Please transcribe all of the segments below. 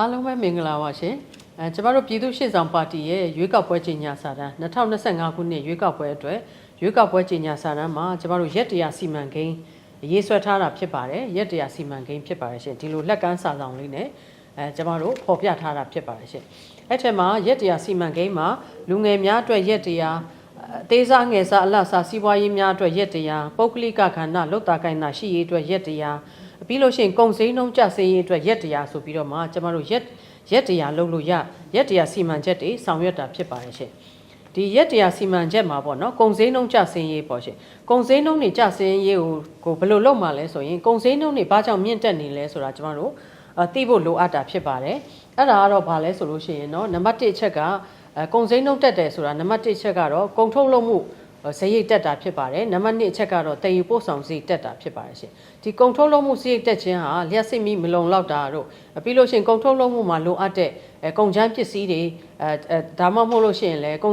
အားလုံးပဲမင်္ဂလာပါရှင်အဲကျမတို့ပြည်သူ့ရှေ့ဆောင်ပါတီရဲ့ရွေးကောက်ပွဲကြီးညာစာတမ်း2025ခုနှစ်ရွေးကောက်ပွဲအတွက်ရွေးကောက်ပွဲကြီးညာစာတမ်းမှာကျမတို့ရက်တရာစီမံကိန်းရေးဆွဲထားတာဖြစ်ပါတယ်ရက်တရာစီမံကိန်းဖြစ်ပါတယ်ရှင်ဒီလိုလက်ကမ်းစာဆောင်လေးနဲ့အဲကျမတို့ဖော်ပြထားတာဖြစ်ပါတယ်ရှင်အဲ့ထက်မှာရက်တရာစီမံကိန်းမှာလူငယ်များအတွက်ရက်တရာအသေးစားငယ်စားအလတ်စားစီးပွားရေးများအတွက်ရက်တရာပုဂ္ဂလိကခန္ဓာလုတ်တာကိုင်းတာရှိရေးအတွက်ရက်တရာ ပြီးလို့ရှိရင်ကုံစင်းနှုံးကြစေးရေးအတွက်ရက်တရာဆိုပြီးတော့မှကျမတို့ရက်ရက်တရာလုပ်လို့ရရက်တရာစီမံချက်တွေဆောင်ရွက်တာဖြစ်ပါတယ်ရှင်ဒီရက်တရာစီမံချက်မှာပေါ့နော်ကုံစင်းနှုံးကြစင်းရေးပေါ့ရှင်ကုံစင်းနှုံးတွေကြစင်းရေးကိုကိုဘယ်လိုလုပ်မှလဲဆိုရင်ကုံစင်းနှုံးတွေဘာကြောင့်မြင့်တက်နေလဲဆိုတာကျမတို့အသိဖို့လိုအပ်တာဖြစ်ပါတယ်အဲ့ဒါကတော့ဘာလဲဆိုလို့ရှိရင်เนาะနံပါတ်1အချက်ကအဲကုံစင်းနှုံးတက်တယ်ဆိုတာနံပါတ်1ချက်ကတော့ကုံထုတ်လုပ်မှု ဇရိတ်တက်တာဖြစ်ပါတယ်နံပါတ်2အချက်ကတော့တည်ယူပို့ဆောင်ဇရိတ်တက်တာဖြစ်ပါတယ်ရှင်ဒီကုံထုတ်လုပ်မှုဇရိတ်တက်ခြင်းဟာလျှက်စစ်မိမလုံလောက်တာတို့ပြီးလို့ရှိရင်ကုံထုတ်လုပ်မှုမှာလိုအပ်တဲ့အဲကုံချမ်းပစ္စည်းတွေအဲဒါမှမဟုတ်လို့ရှိရင်လည်းကုံ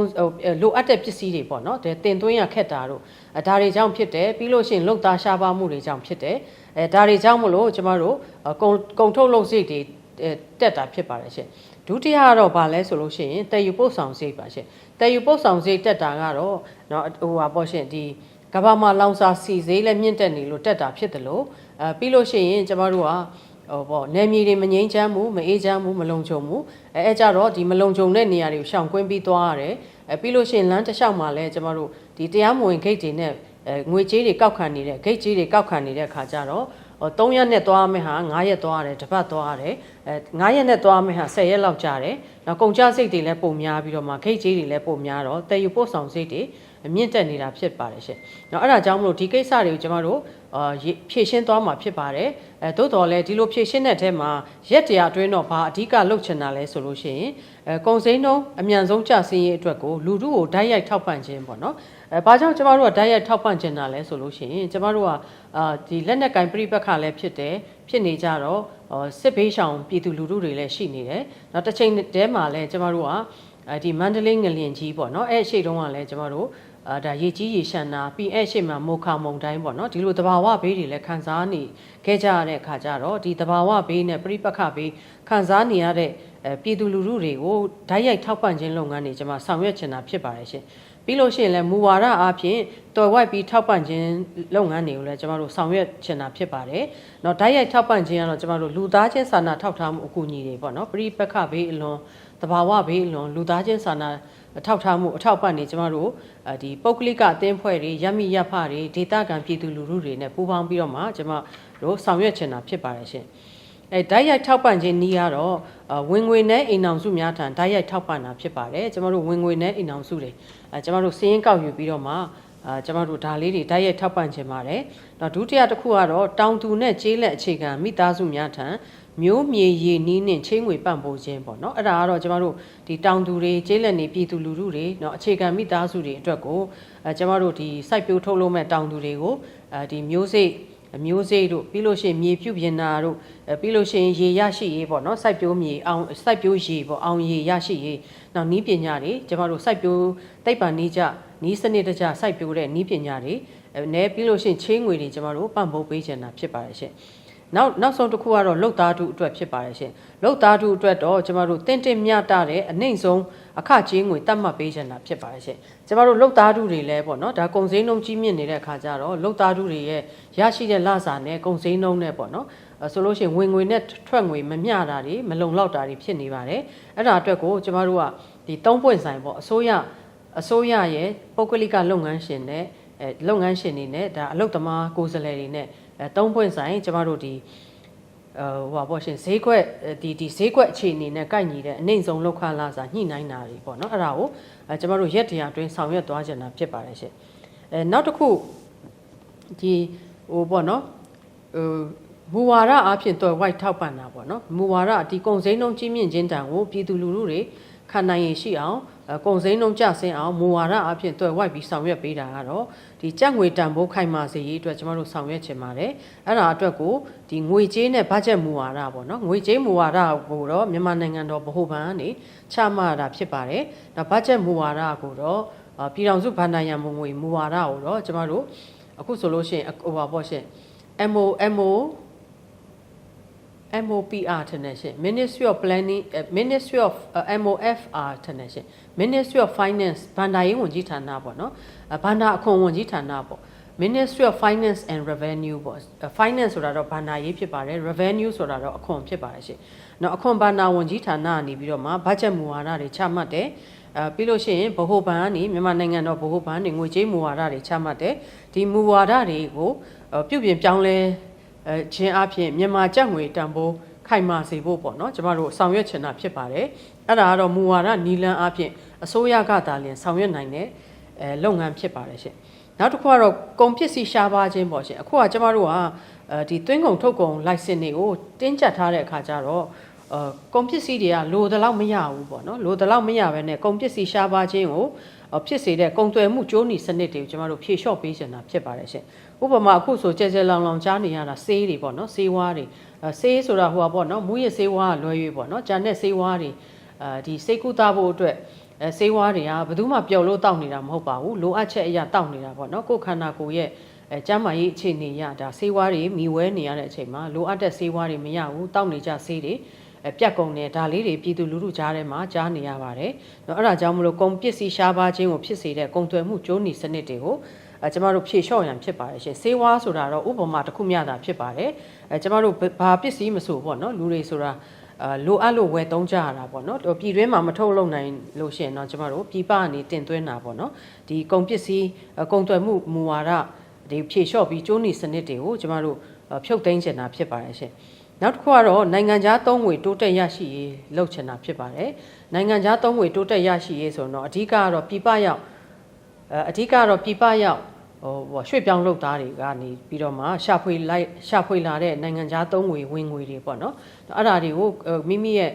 လိုအပ်တဲ့ပစ္စည်းတွေပေါ့နော်တင်သွင်းရခက်တာတို့အဲဒါတွေကြောင့်ဖြစ်တယ်ပြီးလို့ရှိရင်လုံသားရှားပါမှုတွေကြောင့်ဖြစ်တယ်အဲဒါတွေကြောင့်မလို့ကျမတို့ကုံကုံထုတ်လုပ်ဇရိတ်တွေ တက်တာဖြစ်ပါတယ်ရှင်ဒုတိယကတော့ဗာလဲဆိုလို့ရှိရင်တည်ယူပို့ဆောင်စိတ်ပါရှင်တည်ယူပို့ဆောင်စိတ်တက်တာကတော့เนาะဟိုပါပေါ့ရှင်ဒီကဘာမှာလောင်စာစီဈေးလည်းမြင့်တက်နေလို့တက်တာဖြစ်တယ်လို့အဲပြီးလို့ရှိရင်ကျမတို့ကဟိုပေါ့နယ်မြေတွေမငိမ့်ချမ်းမှုမအေးချမ်းမှုမလုံခြုံမှုအဲအဲကြတော့ဒီမလုံခြုံတဲ့နေရာတွေကိုရှောင်ကွင်းပြီးသွားရတယ်အဲပြီးလို့ရှိရင်လမ်းတစ်လျှောက်မှာလည်းကျမတို့ဒီတရားမဝင်ဂိတ်တွေနဲ့အဲငွေကြေးတွေကောက်ခံနေတဲ့ဂိတ်ကြေးတွေကောက်ခံနေတဲ့ခါကျတော့ဟို3ရက်နဲ့သွားမယ်ဟာ9ရက်သွားရတယ်တစ်ပတ်သွားရတယ်အဲ 9ရက်နဲ့သွားမယ်ဟာ10ရက်လောက်ကြာတယ်နောက်ကုန်ကျစိတ်တွေလည်းပုံများပြီးတော့မှဂိတ်ကြေးတွေလည်းပုံများတော့တည်ယူပို့ဆောင်စိတ်တွေမြင့်တက်နေတာဖြစ်ပါတယ်ရှင်။နောက်အဲ့ဒါကြောင့်မလို့ဒီကိစ္စတွေကိုကျွန်တော်တို့အာဖြည့်ရှင်းသွားမှာဖြစ်ပါတယ်။အဲသို့တော်လည်းဒီလိုဖြည့်ရှင်းတဲ့ထဲမှာရက်တရာအတွင်းတော့ဘာအဓိကလုပ်ချင်တာလဲဆိုလို့ရှိရင်အဲကုံစိမ်းနှုံးအမြန်ဆုံးကျဆင်းရေးအတွက်ကိုလူထုကိုဓာတ်ရိုက်ထောက်ပံ့ခြင်းပေါ့နော်။အဲဘာကြောင့်ကျမတို့ကဓာတ်ရိုက်ထောက်ပံ့ချင်တာလဲဆိုလို့ရှိရင်ကျမတို့ကအာဒီလက်နက်ကင်ပြိပက္ခလည်းဖြစ်တယ် ဖြစ်နေကြတော့စစ်ဘေးရှောင်ပြည်သူလူထုတွေလည်းရှိနေတယ်။နောက်တစ်ချိန်တည်းမှာလည်းကျမတို့ကအဲဒီမန္တလေးငလင်ကြီးပေါ့နော်အဲ့အရှိတုန်းကလည်းကျမတို့အာဒါရေကြီးရေရှမ်းနာပြီးအဲ့ရှိမှာမိုခါမုံတိုင်းပေါ့နော်ဒီလိုတဘာဝဘေးတွေလည်းခံစားနေခဲ့ကြရတဲ့အခါကျတော့ဒီတဘာဝဘေးနဲ့ပြိပက္ခဘေးခံစားနေရတဲ့အဲပြည်သူလူထုတွေကိုဓာတ်ရိုက်ထောက်ပံ့ခြင်းလုပ်ငန်းတွေကျွန်မဆောင်ရွက်ချင်တာဖြစ်ပါတယ်ရှင် ပြီးလို့ရှိရင်လည်းမူဝါဒအားဖြင့်တော်ဝိုက်ပြီးထောက်ပံ့ခြင်းလုပ်ငန်းတွေကိုလည်းကျွန်တော်တို့ဆောင်ရွက်ချင်တာဖြစ်ပါတယ်။နော်ဓာတ်ရိုက်ထောက်ပံ့ခြင်းကတော့ကျွန်တော်တို့လူသားချင်းစာနာထောက်ထားမှုအကူအညီတွေပေါ့နော်ပြိပက္ခဘေးအလွန်တဘာဝဘေးအလွန်လူသားချင်းစာနာအထောက်ထားမှုအထောက်ပံ့နေကျမတို့ဒီပုဂ္ဂလိကအသင်းဖွဲ့တွေရမိရဖတွေဒေသခံပြည်သူလူထုတွေနဲ့ပူးပေါင်းပြီးတော့မှကျမတို့ဆောင်ရွက်ချင်တာဖြစ်ပါတယ်ရှင်အဲဓာတ်ရိုက်ထောက်ပံ့ခြင်းနည်းကတော့ ဝင်ငွေနဲ့အိမ်အောင်စုများထံဓာတ်ရိုက်ထောက်ပံ့တာဖြစ်ပါတယ်ကျမတို့ဝင်ငွေနဲ့အိမ်အောင်စုတွေအဲကျမတို့စည်ရင်းကောက်ယူပြီးတော့မှအာကျမတို့ဒါလေးတွေဓာတ်ရိုက်ထောက်ပံ့ခြင်းပါတယ်။နောက်ဒုတိယတစ်ခုကတော့တောင်သူနဲ့ကျေးလက်အခြေခံမိသားစုများထံမျိုးမြေရည်နီးနဲ့ချင်းငွေပံ့ပိုးခြင်းပေါ့နော်အဲ့ဒါကတော့ကျမတို့ဒီတောင်သူတွေကျေးလက်နေပြည်သူလူထုတွေเนาะအခြေခံမိသားစုတွေအတွက်ကိုအဲကျမတို့ဒီစိုက်ပျိုးထုတ်လုပ်မဲ့တောင်သူတွေကိုအဲဒီမျိုးစိတ် မျိုးစိတ်တို့ပြီးလို့ရှိရင်မြေပြုတ်ပြင်နာတို့ပြီးလို့ရှိရင်ရေရရှိရေးပေါ့နော်စိုက်ပျိုးမြေအောင်စိုက်ပျိုးရေပေါ့အောင်ရေရရှိရေးနောက်နီးပညာတွေကျမတို့စိုက်ပျိုးတိတ်ပံနီးကြနီးစနစ်တကျစိုက်ပျိုးတဲ့နီးပညာတွေနဲပြီးလို့ရှိရင်ချင်းငွေတွေကျမတို့ပံ့ပိုးပေးချင်တာဖြစ်ပါတယ်ရှင် နောက်နောက်ဆုံးတစ်ခုကတော့လုတ်သားထုအတွက်ဖြစ်ပါတယ်ရှင်လုတ်သားထုအတွက်တော့ကျမတို့တင့်တင့်မြတာတဲ့အနှိမ့်ဆုံးအခကြေးငွေတတ်မှတ်ပေးချင်တာဖြစ်ပါတယ်ရှင်ကျမတို့လုတ်သားထုတွေလည်းပေါ့နော်ဒါကုံစင်းနှုံးကြီးမြင့်နေတဲ့အခါကျတော့လုတ်သားထုတွေရဲ့ရရှိတဲ့လစာနဲ့ကုံစင်းနှုံးနဲ့ပေါ့နော်ဆိုလို့ရှိရင်ဝင်ငွေနဲ့ထွက်ငွေမမျှတာတွေမလုံလောက်တာတွေဖြစ်နေပါတယ်အဲ့ဒါအတွက်ကိုကျမတို့ကဒီ၃ပွင့်ဆိုင်ပေါ့အစိုးရအစိုးရရဲ့ပုဂ္ဂလိကလုပ်ငန်းရှင်နဲ့ အဲလုပ်ငန်းရှင်တွေနဲ့ဒါအလုပ်သမားကိုယ်စားလှယ်တွေနဲ့အဲသုံးပွင့်ဆိုင်ကျမတို့ဒီဟိုပါပေါ့ရှင်ဈေးကွက်ဒီဒီဈေးကွက်အခြေအနေနဲ့ကိုက်ညီတဲ့အနှိမ့်ဆုံးလောက်ခလာစာညှိနှိုင်းတာတွေပေါ့နော်အဲ့ဒါကိုအဲကျမတို့ရက်တရားတွင်းဆောင်ရွက်သွားကြတာဖြစ်ပါတယ်ရှင်အဲနောက်တစ်ခုဒီဟိုပေါ့နော်ဟိုမူဝါဒအဖြစ်တော် white ထောက်ပံ့တာပေါ့နော်မူဝါဒဒီကုံစိမ်းလုံးကြီးမြင့်ခြင်းတန်ကိုပြည်သူလူထုတွေ ခံနိုင်ရရှိအောင်ကုံစိမ်းလုံးကျဆင်းအောင်မူဝါဒအဖြစ်တွယ်ဝိုက်ပြီးဆောင်ရွက်ပေးတာကတော့ဒီကြက်ငွေတန်ဖိုးခိုင်မာစေရေးအတွက်ကျမတို့ဆောင်ရွက်ချင်ပါတယ်အဲ့ဒါအတွက်ကိုဒီငွေကြေးနဲ့ဘတ်ဂျက်မူဝါဒပေါ့နော်ငွေကြေးမူဝါဒကိုတော့မြန်မာနိုင်ငံတော်ဗဟိုဘဏ်ကနေချမှတ်တာဖြစ်ပါတယ်ဒါဘတ်ဂျက်မူဝါဒကိုတော့ပြည်ထောင်စုဘဏ္ဍာရန်ပုံငွေမူဝါဒကိုတော့ကျမတို့အခုဆိုလို့ရှိရင်ဟိုပါပေါ့ရှင် MO MO MOPR ထင်တယ်ရှင် Ministry of Planning အဲ Ministry of အဲ MOFR ထင်တယ်ရှင် Ministry of Finance ဘဏ္ဍာရေးဝန်ကြီးဌာနပေါ့နော်အဲဘဏ္ဍာအခွန်ဝန်ကြီးဌာနပေါ့ Ministry of Finance and Revenue ပေါ့အဲ Finance ဆိုတာတော့ဘဏ္ဍာရေးဖြစ်ပါတယ် Revenue ဆိုတာတော့အခွန်ဖြစ်ပါတယ်ရှင်။နော်အခွန်ဘဏ္ဍာဝန်ကြီးဌာနကနေပြီးတော့မှဘတ်ဂျက်မူဝါဒတွေချမှတ်တယ်။အဲပြီးလို့ရှိရင်ဗဟိုဘဏ်ကနေမြန်မာနိုင်ငံတော်ဗဟိုဘဏ်နေငွေကြေးမူဝါဒတွေချမှတ်တယ်။ဒီမူဝါဒတွေကိုအဲပြုပြင်ပြောင်းလဲ အဲခြင်းအပြင်မြန်မာကျပ်ငွေတန်ဖိုးခိုင်မာစေဖို့ပေါ့နော်ကျမတို့ဆောင်ရွက်ချင်တာဖြစ်ပါတယ်။အဲ့ဒါကတော့မူဝါဒနီလန်းအပြင်အစိုးရကသာလျှင်ဆောင်ရွက်နိုင်တဲ့အဲလုပ်ငန်းဖြစ်ပါတယ်ရှင်။နောက်တစ်ခုကတော့ကုန်ပစ္စည်းရှားပါခြင်းပေါ့ရှင်အခုကကျမတို့ကအဲဒီသွင်းကုန်ထုတ်ကုန် license တွေကိုတင်းကျပ်ထားတဲ့အခါကျတော့ အဲကုန်ပစ္စည်းတွေကလိုတလောက်မရဘူးပေါ့နော်လိုတလောက်မရဘဲနဲ့ကုန်ပစ္စည်းရှားပါခြင်းကိုအော်ဖြစ်စေတဲ့ကုန်သွယ်မှုကြိုးနီစနစ်တွေကိုကျမတို့ဖြေလျှော့ပေးချင်တာဖြစ်ပါတယ်ရှင်ဥပမာအခုဆိုကြဲကြဲလောင်လောင်ကြားနေရတာဆေးတွေပေါ့နော်ဆေးဝါးတွေအဲဆေးဆိုတာဟိုပါပေါ့နော်မူရဆေးဝါးကလွယ်ရွေးပေါ့နော်ဂျန်တဲ့ဆေးဝါးတွေအဲဒီစိတ်ကူတာဖို့အတွက်အဲဆေးဝါးတွေကဘယ်သူမှပျော်လို့တောက်နေတာမဟုတ်ပါဘူးလိုအပ်ချက်အရာတောက်နေတာပေါ့နော်ကိုယ်ခန္ဓာကိုယ်ရဲ့အဲကျန်းမာရေးအခြေအနေရဒါဆေးဝါးတွေမိဝဲနေရတဲ့အချိန်မှာလိုအပ်တဲ့ဆေးဝါးတွေမရဘူးတောက်နေကြဆေးတွေ အဲပြက်ကုန်တယ်ဒါလေးတွေပြည်သူလူထုကြားထဲမှာကြားနေရပါတယ်။နော်အဲ့ဒါကြောင့်မလို့ကုန်ပစ္စည်းရှားပါခြင်းကိုဖြစ်စေတဲ့ကုန်သွယ်မှုကြိုးနီစနစ်တွေကိုအဲကျမတို့ဖြေလျှော့ရန်ဖြစ်ပါတယ်ရှင်။ဆေးဝါးဆိုတာတော့ဥပမာတစ်ခုမျှတာဖြစ်ပါတယ်။အဲကျမတို့ဘာပစ္စည်းမဆိုပေါ့နော်လူတွေဆိုတာအာလိုအပ်လို့ဝယ်သုံးကြရတာပေါ့နော်ပြည်တွင်းမှာမထုတ်လုပ်နိုင်လို့ရှိရင်တော့ကျမတို့ပြည်ပကနေတင်သွင်းတာပေါ့နော်ဒီကုန်ပစ္စည်းကုန်သွယ်မှုမူဝါဒဒီဖြေလျှော့ပြီးကျိုးနီစနစ်တွေကိုကျမတို့ဖြုတ်သိမ်းချင်တာဖြစ်ပါတယ်ရှင် နောက်တစ်ခုကတော့နိုင်ငံခြားသုံးငွေတိုးတက်ရရှိရေးလုပ်ချင်တာဖြစ်ပါတယ်နိုင်ငံခြားသုံးငွေတိုးတက်ရရှိရေးဆိုတော့အဓိကကတော့ပြည်ပရောက်အဓိကကတော့ပြည်ပရောက်ဟိုဟိုရွှေ့ပြောင်းလုပ်သားတွေကနေပြီးတော့မှရှာဖွေလိုက်ရှာဖွေလာတဲ့နိုင်ငံခြားသုံးငွေဝင်ငွေတွေပေါ့နော်အဲ့ဒါတွေကိုမိမိရဲ့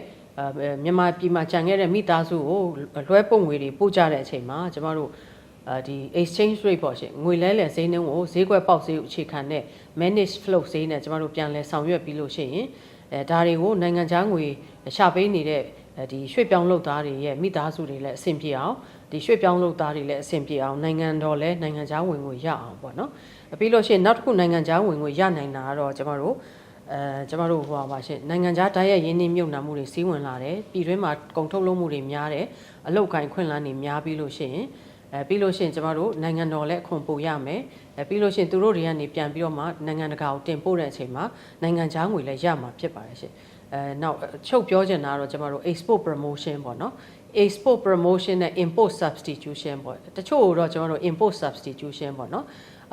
မြန်မာပြည်မှာကြံခဲ့တဲ့မိသားစုကိုလွှဲပို့ငွေတွေပို့ကြတဲ့အချိန်မှာကျမတို့ အဲဒီ exchange rate ပေါ့ရှင်ငွေလဲလှယ်ဈေးနှုန်းကိုဈေးကွက်ပေါက်ဈေးကိုအခြေခံတဲ့ manage flow ဈေးနဲ့ကျမတို့ပြန်လဲဆောင်ရွက်ပြီးလို့ရှိရင်အဲဒါတွေကိုနိုင်ငံခြားငွေရှာပေးနေတဲ့ဒီရွှေ့ပြောင်းလုပ်သားတွေရဲ့မိသားစုတွေလည်းအဆင်ပြေအောင်ဒီရွှေ့ပြောင်းလုပ်သားတွေလည်းအဆင်ပြေအောင်နိုင်ငံတော်လည်းနိုင်ငံခြားဝင်ငွေရအောင်ပေါ့နော်ပြီးလို့ရှိရင်နောက်တစ်ခုနိုင်ငံခြားဝင်ငွေရနိုင်တာကတော့ကျမတို့အဲကျမတို့ဟိုပါရှင်နိုင်ငံခြားဓာတ်ရိုက်ရင်းနှီးမြုပ်နှံမှုတွေစီးဝင်လာတယ်ပြည်တွင်းမှာကုန်ထုတ်လုပ်မှုတွေများတယ်အလုတ်ကိုင်းခွင့်လန်းတွေများပြီးလို့ရှိရင် အဲပြီးလို့ရှိရင်ကျမတို့နိုင်ငံတော်လည်းအခွန်ပို့ရမယ်အဲပြီးလို့ရှိရင်သူတို့တွေကနေပြန်ပြီးတော့မှနိုင်ငံတကာကိုတင်ပို့တဲ့အချိန်မှာနိုင်ငံခြားငွေလည်းရမှာဖြစ်ပါတယ်ရှင်အဲနောက်ချုပ်ပြောချင်တာကတော့ကျမတို့ export promotion ပေါ့နော် export promotion နဲ့ import substitution ပေါ့တချို့တော့ကျွန်တော်တို့ import substitution ပေါ့နော်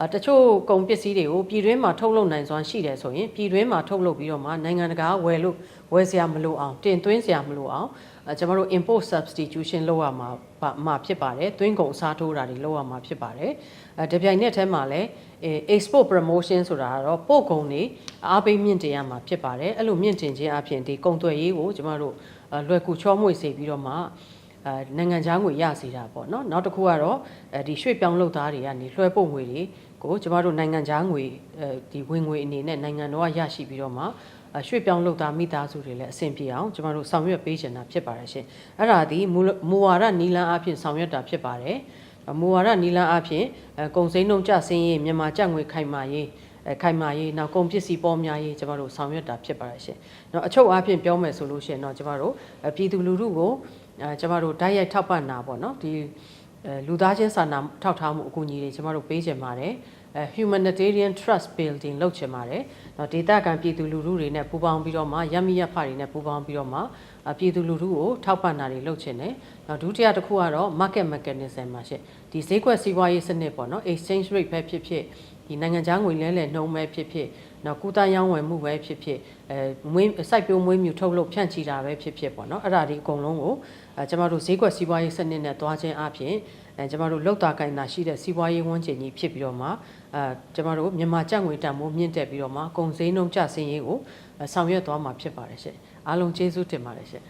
အတချို့ကုန်ပစ္စည်းတွေကိုပြည်တွင်းမှာထုတ်လုပ်နိုင်စွမ်းရှိတယ်ဆိုရင်ပြည်တွင်းမှာထုတ်လုပ်ပြီးတော့မှနိုင်ငံတကာဝယ်လို့ဝယ်စရာမလိုအောင်တင်သွင်းစရာမလိုအောင်အဲ ကျွန်တော်တို့ import substitution လုပ်ရမှာမှာဖြစ်ပါတယ်သွင်းကုန်အစားထိုးတာတွေလုပ်ရမှာဖြစ်ပါတယ်အဲတပြိုင်နက်တည်းမှာလည်း export promotion ဆိုတာကတော့ပို့ကုန်တွေအားပေးမြင့်တင်ရမှာဖြစ်ပါတယ်အဲ့လိုမြင့်တင်ခြင်းအပြင်ဒီကုန်သွယ်ရေးကိုကျွန်တော်တို့လွယ်ကူချောမွေ့စေပြီးတော့မှအဲနိုင်ငံခြားငွေရစေတာပေါ့နော်နောက်တစ်ခုကတော့အဲဒီရွှေ့ပြောင်းလုပ်သားတွေကနေလွှဲပို့ငွေတွေကိုကျမတို့နိုင်ငံခြားငွေအဲဒီဝင်ငွေအနေနဲ့နိုင်ငံတော်ကရရှိပြီးတော့မှ ရွှေ့ပြောင်းလုပ်သားမိသားစုတွေလည်းအဆင်ပြေအောင်ကျမတို့ဆောင်ရွက်ပေးချင်တာဖြစ်ပါတယ်ရှင်အဲ့ဒါဒီမူဝါဒနီလန်းအဖြစ်ဆောင်ရွက်တာဖြစ်ပါတယ်မူဝါဒနီလန်းအဖြစ်ကုံစိမ်းနှုံကြဆင်းရေးမြန်မာကြက်ငွေခိုင်မာရေးအဲခိုင်မာရေးနောက်ကုန်ပစ္စည်းပေါ်များရေးကျမတို့ဆောင်ရွက်တာဖြစ်ပါတယ်ရှင်။နောက်အချုပ်အားဖြင့်ပြောမယ်ဆိုလို့ရှိရင်တော့ကျမတို့ပြည်သူလူထုကိုအဲကျမတို့ဓာတ်ရိုက်ထောက်ပံ့တာပေါ့နော်ဒီအဲလူသားချင်းစာနာထောက်ထားမှုအကူအညီတွေကျမတို့ပေးချင်ပါတယ်အဲ humanitarian trust building လုပ်ချင်ပါတယ်။နော်ဒေတာကန်ပြည်သူလူထုတွေနဲ့ပူးပေါင်းပြီးတော့မှရမီရဖတွေနဲ့ပူးပေါင်းပြီးတော့မှပြည်သူလူထုကိုထောက်ပံ့တာတွေလုပ်ချင်တယ်။နောက်ဒုတိယတစ်ခုကတော့ market mechanism မှာရှင့်ဒီဈေးကွက်စီးပွားရေးစနစ်ပေါ့နော် exchange rate ပဲဖြစ်ဖြစ်ဒီနိုင်ငံခြားငွေလဲလှယ်နှုံးပဲဖြစ်ဖြစ်နော်ကုသရောင်းဝယ်မှုပဲဖြစ်ဖြစ်အဲမွေးစိုက်ပျိုးမွေးမြူထုတ်လုပ်ဖြန့်ချီတာပဲဖြစ်ဖြစ်ပေါ့နော်အဲ့ဒါဒီအကုန်လုံးကိုအဲကျမတို့ဈေးကွက်စီးပွားရေးစနစ်နဲ့တွားခြင်းအပြင် အဲကျမတို့လောက်တာကိုင်တာရှိတဲ့စီးပွားရေးဝန်ကျင်ကြီးဖြစ်ပြီးတော့မှအဲကျမတို့မြန်မာကျပ်ငွေတန်ဖိုးမြင့်တက်ပြီးတော့မှကုန်စည်နှုန်းကျဆင်းရေးကိုဆောင်ရွက်သွားမှာဖြစ်ပါတယ်ရှင့်အားလုံးကျေးဇူးတင်ပါတယ်ရှင့်